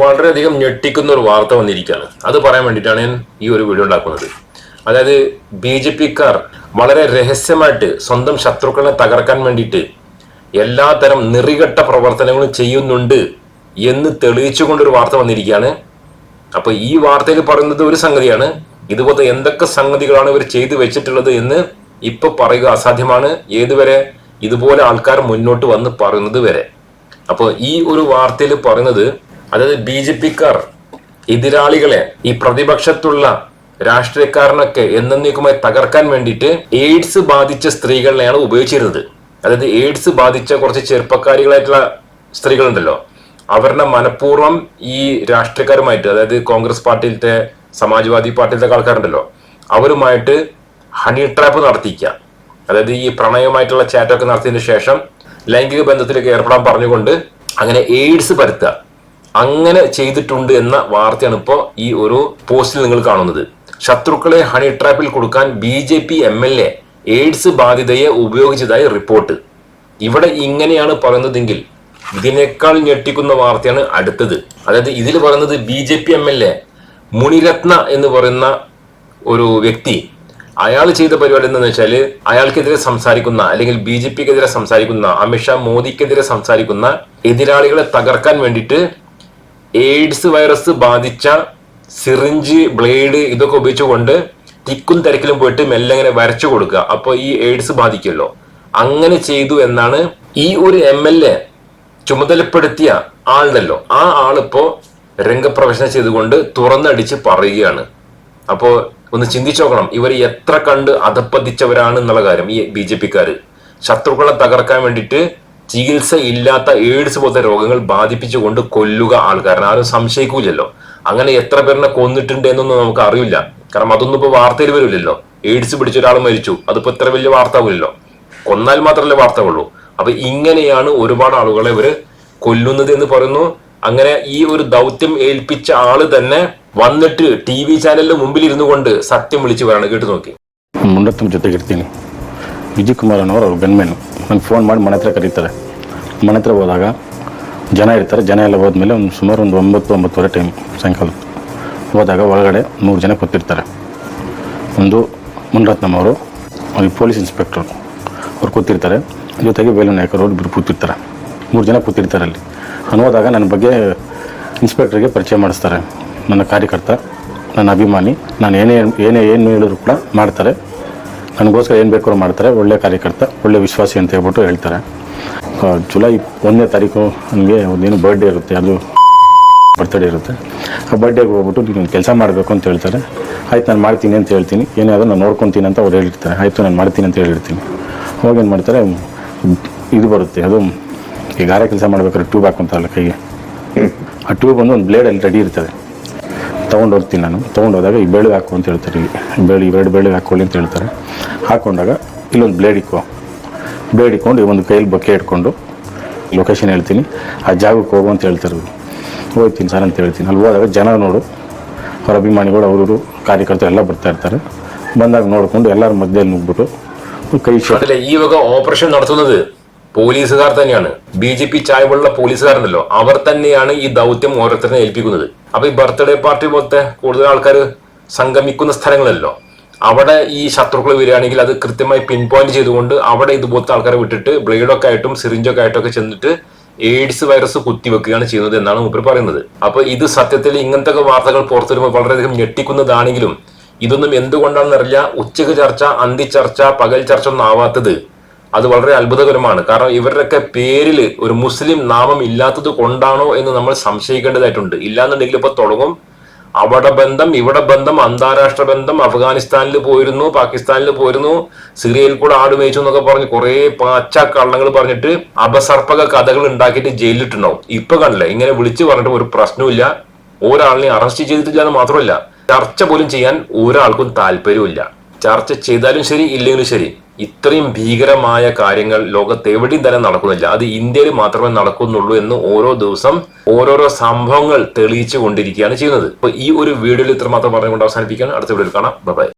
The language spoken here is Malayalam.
വളരെയധികം ഞെട്ടിക്കുന്ന ഒരു വാർത്ത വന്നിരിക്കുകയാണ്. അത് പറയാൻ വേണ്ടിയിട്ടാണ് ഞാൻ ഈ ഒരു വീഡിയോ ഉണ്ടാക്കുന്നത്. അതായത് ബി ജെ പിക്കാർ വളരെ രഹസ്യമായിട്ട് സ്വന്തം ശത്രുക്കളെ തകർക്കാൻ വേണ്ടിയിട്ട് എല്ലാതരം നിറികെട്ട പ്രവർത്തനങ്ങളും ചെയ്യുന്നുണ്ട് എന്ന് തെളിയിച്ചുകൊണ്ടൊരു വാർത്ത വന്നിരിക്കുകയാണ്. അപ്പോൾ ഈ വാർത്തയിൽ പറയുന്നത് ഒരു സംഗതിയാണ്. ഇതുപോലത്തെ എന്തൊക്കെ സംഗതികളാണ് ഇവർ ചെയ്തു വെച്ചിട്ടുള്ളത് എന്ന് ഇപ്പൊ പറയുക അസാധ്യമാണ്. ഏതുവരെ ഇതുപോലെ ആൾക്കാർ മുന്നോട്ട് വന്ന് പറയുന്നത് വരെ. അപ്പോൾ ഈ ഒരു വാർത്തയിൽ പറയുന്നത് അതായത് ബി ജെ പിക്കാർ എതിരാളികളെ ഈ പ്രതിപക്ഷത്തുള്ള രാഷ്ട്രീയക്കാരനൊക്കെ എന്നേക്കുമായി തകർക്കാൻ വേണ്ടിയിട്ട് എയ്ഡ്സ് ബാധിച്ച സ്ത്രീകളെയാണ് ഉപയോഗിച്ചിരുന്നത്. അതായത് എയ്ഡ്സ് ബാധിച്ച കുറച്ച് ചെറുപ്പക്കാരികളായിട്ടുള്ള സ്ത്രീകളുണ്ടല്ലോ അവരുടെ മനഃപൂർവം ഈ രാഷ്ട്രീയക്കാരുമായിട്ട് അതായത് കോൺഗ്രസ് പാർട്ടിയിലത്തെ സമാജ്വാദി പാർട്ടിയിലത്തെ ആൾക്കാരുണ്ടല്ലോ അവരുമായിട്ട് ഹണി ട്രാപ്പ് നടത്തിക്കുക അതായത് ഈ പ്രണയമായിട്ടുള്ള ചാറ്റൊക്കെ നടത്തിയതിനു ശേഷം ലൈംഗിക ബന്ധത്തിലേക്ക് ഏർപ്പെടാൻ പറഞ്ഞുകൊണ്ട് അങ്ങനെ എയ്ഡ്സ് പരത്തുക. അങ്ങനെ ചെയ്തിട്ടുണ്ട് എന്ന വാർത്തയാണ് ഇപ്പോൾ ഈ ഒരു പോസ്റ്റിൽ നിങ്ങൾ കാണുന്നത്. ശത്രുക്കളെ ഹണി ട്രാപ്പിൽ കൊടുക്കാൻ B J P M L A AIDS ബാധിതയെ ഉപയോഗിച്ചതായി റിപ്പോർട്ട്. ഇവിടെ ഇങ്ങനെയാണ് പറയുന്നതെങ്കിൽ ഇതിനേക്കാൾ ഞെട്ടിക്കുന്ന വാർത്തയാണ് അടുത്തത്. അതായത് ഇതിൽ പറയുന്നത് B J P M L A Munirathna എന്ന് പറയുന്ന ഒരു വ്യക്തി അയാൾ ചെയ്ത പരിപാടി എന്താണെന്ന് വെച്ചാൽ അയാൾക്കെതിരെ സംസാരിക്കുന്ന അല്ലെങ്കിൽ ബി ജെ പിക്കെതിരെ സംസാരിക്കുന്ന അമിത്ഷാ മോദിക്കെതിരെ സംസാരിക്കുന്ന എതിരാളികളെ തകർക്കാൻ വേണ്ടിയിട്ട് എയ്ഡ്സ് വൈറസ് ബാധിച്ച സിറിഞ്ച് ബ്ലേഡ് ഇതൊക്കെ ഉപയോഗിച്ചുകൊണ്ട് തിക്കും തിരക്കിലും പോയിട്ട് മെല്ലെ ഇങ്ങനെ വരച്ചു കൊടുക്കുക. അപ്പോൾ ഈ എയ്ഡ്സ് ബാധിക്കുമല്ലോ. അങ്ങനെ ചെയ്തു എന്നാണ് ഈ ഒരു എം എൽ എ ചുമതലപ്പെടുത്തിയ ആളുണ്ടല്ലോ. ആ ആളിപ്പോ രംഗപ്രവേശനം ചെയ്തുകൊണ്ട് തുറന്നടിച്ച് പറയുകയാണ്. അപ്പോ ഒന്ന് ചിന്തിച്ചു നോക്കണം. ഇവർ എത്ര കണ്ട് അധപ്പതിച്ചവരാണ് എന്നുള്ള കാര്യം ഈ ബി ജെ പിക്കാര്. ശത്രുക്കളെ തകർക്കാൻ വേണ്ടിയിട്ട് ചികിത്സയില്ലാത്ത എയ്ഡ്സ് പോലത്തെ രോഗങ്ങൾ ബാധിപ്പിച്ചുകൊണ്ട് കൊല്ലുക ആൾക്കാരാണ്. ആരും സംശയിക്കൂലല്ലോ അങ്ങനെ എത്ര പേരിനെ കൊന്നിട്ടുണ്ട് എന്നൊന്നും നമുക്ക് അറിയില്ല. കാരണം അതൊന്നും ഇപ്പോൾ വാർത്തയിൽ വരില്ലല്ലോ. എയ്ഡ്സ് പിടിച്ച ഒരാൾ മരിച്ചു. അതിപ്പോ ഇത്ര വലിയ വാർത്ത ആവില്ലല്ലോ കൊന്നാൽ മാത്രമല്ലേ വാർത്ത ഉള്ളൂ അപ്പൊ ഇങ്ങനെയാണ് ഒരുപാട് ആളുകളെ ഇവർ കൊല്ലുന്നത് എന്ന് പറയുന്നു. അങ്ങനെ ഈ ഒരു ദൗത്യം ഏൽപ്പിച്ച ആൾ തന്നെ വന്നിട്ട് ടി വി ചാനലിന് മുമ്പിൽ ഇരുന്നു കൊണ്ട് സത്യം വിളിച്ചു പറയാണ്. കേട്ടു നോക്കി. മുണ്ടത്തും ചത്തകീർത്തിന് വിജയകുമാറാണ് അവർ ഗൺമേനും. ನನಗೆ ಫೋನ್ ಮಾಡಿ ಮನೆ ಹತ್ರ ಕರೀತಾರೆ. ಮನೆ ಹತ್ರ ಹೋದಾಗ ಜನ ಇರ್ತಾರೆ. ಜನ ಎಲ್ಲ ಹೋದ್ಮೇಲೆ ಒಂದು ಸುಮಾರು ಒಂದು ಒಂಬತ್ತು, ಒಂಬತ್ತುವರೆ ಟೈಮ್ ಸಾಯಂಕಾಲ ಹೋದಾಗ ಒಳಗಡೆ ಮೂರು ಜನ ಕೂತಿರ್ತಾರೆ. ಒಂದು ಮುನ್ರತ್ನಮ್ ಅವರು ಅಲ್ಲಿ ಪೊಲೀಸ್ ಇನ್ಸ್ಪೆಕ್ಟ್ರು ಅವ್ರು ಕೂತಿರ್ತಾರೆ. ಜೊತೆಗೆ ವೇಲು ನಾಯಕರು ಅವ್ರು ಇಬ್ಬರು ಕೂತಿರ್ತಾರೆ. ಮೂರು ಜನ ಕೂತಿರ್ತಾರೆ ಅಲ್ಲಿ. ನಾನು ನನ್ನ ಬಗ್ಗೆ ಇನ್ಸ್ಪೆಕ್ಟ್ರಿಗೆ ಪರಿಚಯ ಮಾಡಿಸ್ತಾರೆ. ನನ್ನ ಕಾರ್ಯಕರ್ತ, ನನ್ನ ಅಭಿಮಾನಿ, ನಾನು ಏನೇ ಏನೇ, ಏನು ಹೇಳಿದ್ರು ಕೂಡ ಮಾಡ್ತಾರೆ. ನನಗೋಸ್ಕರ ಏನು ಬೇಕಾದ್ರೂ ಮಾಡ್ತಾರೆ. ಒಳ್ಳೆ ಕಾರ್ಯಕರ್ತ, ಒಳ್ಳೆ ವಿಶ್ವಾಸಿ ಅಂತ ಹೇಳ್ಬಿಟ್ಟು ಹೇಳ್ತಾರೆ. ಜುಲೈ ಒಂದನೇ ತಾರೀಕು ನನಗೆ ಒಂದೇನು ಬರ್ಡೇ ಇರುತ್ತೆ. ಅದು ಬರ್ತಡೇ ಇರುತ್ತೆ. ಆ ಬರ್ಡೇಗೆ ಹೋಗ್ಬಿಟ್ಟು ನೀನು ಕೆಲಸ ಮಾಡಬೇಕು ಅಂತ ಹೇಳ್ತಾರೆ. ಆಯ್ತು, ನಾನು ಮಾಡ್ತೀನಿ ಅಂತ ಹೇಳ್ತೀನಿ. ಏನೇ ಆದರೂ ನಾನು ನೋಡ್ಕೊತೀನಿ ಅಂತ ಅವ್ರು ಹೇಳಿರ್ತಾರೆ. ಆಯಿತು, ನಾನು ಮಾಡ್ತೀನಿ ಅಂತ ಹೇಳಿರ್ತೀನಿ. ಹೋಗಿ ಏನು ಮಾಡ್ತಾರೆ, ಇದು ಬರುತ್ತೆ. ಅದು ಈ ಗಾರೆ ಕೆಲಸ ಮಾಡ್ಬೇಕಾದ್ರೆ ಟ್ಯೂಬ್ ಹಾಕೊಂತಾರಲ್ಲ ಕೈಗೆ. ಆ ಟ್ಯೂಬ್ ಒಂದು ಒಂದು ಬ್ಲೇಡಲ್ಲಿ ರೆಡಿ ಇರ್ತದೆ. ತೊಗೊಂಡು ಹೋಗ್ತೀನಿ ನಾನು ತೊಗೊಂಡು ಹೋದಾಗ ಈ ಬೆಳಗ್ಗೆ ಹಾಕು ಅಂತ ಹೇಳ್ತಾರೆ ಈ ಬೆಳೆ ಇವೆರಡು ಬೆಳಗ್ಗೆ ಹಾಕ್ಕೊಳ್ಳಿ ಅಂತ ಹೇಳ್ತಾರೆ ಹಾಕ್ಕೊಂಡಾಗ ಇಲ್ಲೊಂದು ಬ್ಲೇಡ್ ಇಕ್ಕೋ ಬ್ಲೇಡ್ ಇಕ್ಕೊಂಡು ಒಂದು ಕೈಯಲ್ಲಿ ಬೊಕ್ಕೆ ಇಟ್ಕೊಂಡು ಲೊಕೇಶನ್ ಹೇಳ್ತೀನಿ ಆ ಜಾಗಕ್ಕೆ ಹೋಗು ಅಂತ ಹೇಳ್ತಾರೆ ಇವ್ರು. ಹೋಗ್ತೀನಿ ಸರ್ ಅಂತ ಹೇಳ್ತೀನಿ ಅಲ್ಲಿ ಹೋದಾಗ ಜನ ನೋಡು ಅವ್ರ ಅಭಿಮಾನಿಗಳು ಅವರು ಕಾರ್ಯಕರ್ತರು ಎಲ್ಲ ಬರ್ತಾ ಇರ್ತಾರೆ ಬಂದಾಗ ನೋಡಿಕೊಂಡು ಎಲ್ಲರ ಮಧ್ಯದಲ್ಲಿ ನುಗ್ಬಿಟ್ಟು ಕೈ ಶೇ അതിലെ ഈ വക ഓപ്പറേഷൻ നടത്തുന്നത് പോലീസുകാർ തന്നെയാണ് ബി ജെ പി ചായവുള്ള പോലീസുകാരുണ്ടല്ലോ അവർ തന്നെയാണ് ഈ ദൗത്യം ഓരോരുത്തരെ ഏൽപ്പിക്കുന്നത് അപ്പൊ ഈ ബർത്ത്ഡേ പാർട്ടി പോലത്തെ കൂടുതൽ ആൾക്കാർ സംഗമിക്കുന്ന സ്ഥലങ്ങളല്ലോ. അവിടെ ഈ ശത്രുക്കൾ വരികയാണെങ്കിൽ അത് കൃത്യമായി പിൻ പോയിന്റ് ചെയ്തുകൊണ്ട് അവിടെ ഇതുപോലത്തെ ആൾക്കാരെ വിട്ടിട്ട് ബ്ലേഡൊക്കെ ആയിട്ടും സിറിഞ്ചൊക്കെ ആയിട്ടൊക്കെ ചെന്നിട്ട് എയ്ഡ്സ് വൈറസ് കുത്തിവെക്കുകയാണ് ചെയ്യുന്നത് എന്നാണ് മൂപ്പർ പറയുന്നത്. അപ്പൊ ഇത് സത്യത്തിൽ ഇങ്ങനത്തെ വാർത്തകൾ പുറത്തു വരുമ്പോൾ വളരെയധികം ഞെട്ടിക്കുന്നതാണെങ്കിലും ഇതൊന്നും എന്തുകൊണ്ടാണെന്നറിയില്ല. ഉച്ചയ്ക്ക് ചർച്ച അന്തി ചർച്ച പകൽ ചർച്ച ഒന്നും ആവാത്തത് അത് വളരെ അത്ഭുതകരമാണ്. കാരണം ഇവരുടെയൊക്കെ പേരിൽ ഒരു മുസ്ലിം നാമം ഇല്ലാത്തത് കൊണ്ടാണോ എന്ന് നമ്മൾ സംശയിക്കേണ്ടതായിട്ടുണ്ട്. ഇല്ലാന്നുണ്ടെങ്കിൽ ഇപ്പൊ തുടങ്ങും. അവിടെ ബന്ധം ഇവിടെ ബന്ധം അന്താരാഷ്ട്ര ബന്ധം അഫ്ഗാനിസ്ഥാനിൽ പോയിരുന്നു പാകിസ്ഥാനിൽ പോയിരുന്നു സിറിയയിൽ കൂടെ ആട് മേയിച്ചു എന്നൊക്കെ പറഞ്ഞ് കുറെ പാച്ച കള്ളങ്ങൾ പറഞ്ഞിട്ട് അപസർപ്പക കഥകൾ ഉണ്ടാക്കിയിട്ട് ജയിലിട്ടുണ്ടാവും ഇപ്പൊ കണ്ടില്ല? ഇങ്ങനെ വിളിച്ചു പറഞ്ഞിട്ട് ഒരു പ്രശ്നമില്ല ഒരാളിനെ അറസ്റ്റ് ചെയ്തിട്ടില്ല എന്ന് മാത്രമല്ല ചർച്ച പോലും ചെയ്യാൻ ഒരാൾക്കും താല്പര്യമില്ല ചർച്ച ചെയ്താലും ശരി ഇല്ലെങ്കിലും ശരി. ഇത്രയും ഭീകരമായ കാര്യങ്ങൾ ലോകത്ത് എവിടെയും തന്നെ നടക്കുന്നില്ല. അത് ഇന്ത്യയിൽ മാത്രമേ നടക്കുന്നുള്ളൂ എന്ന് ഓരോ ദിവസം ഓരോരോ സംഭവങ്ങൾ തെളിയിച്ചു കൊണ്ടിരിക്കുകയാണ് ചെയ്യുന്നത്. അപ്പൊ ഈ ഒരു വീഡിയോയിൽ ഇത്രമാത്രം പറഞ്ഞുകൊണ്ട് അവസാനിപ്പിക്കുകയാണ്. അടുത്ത വീഡിയോയിൽ കാണാം. ബൈ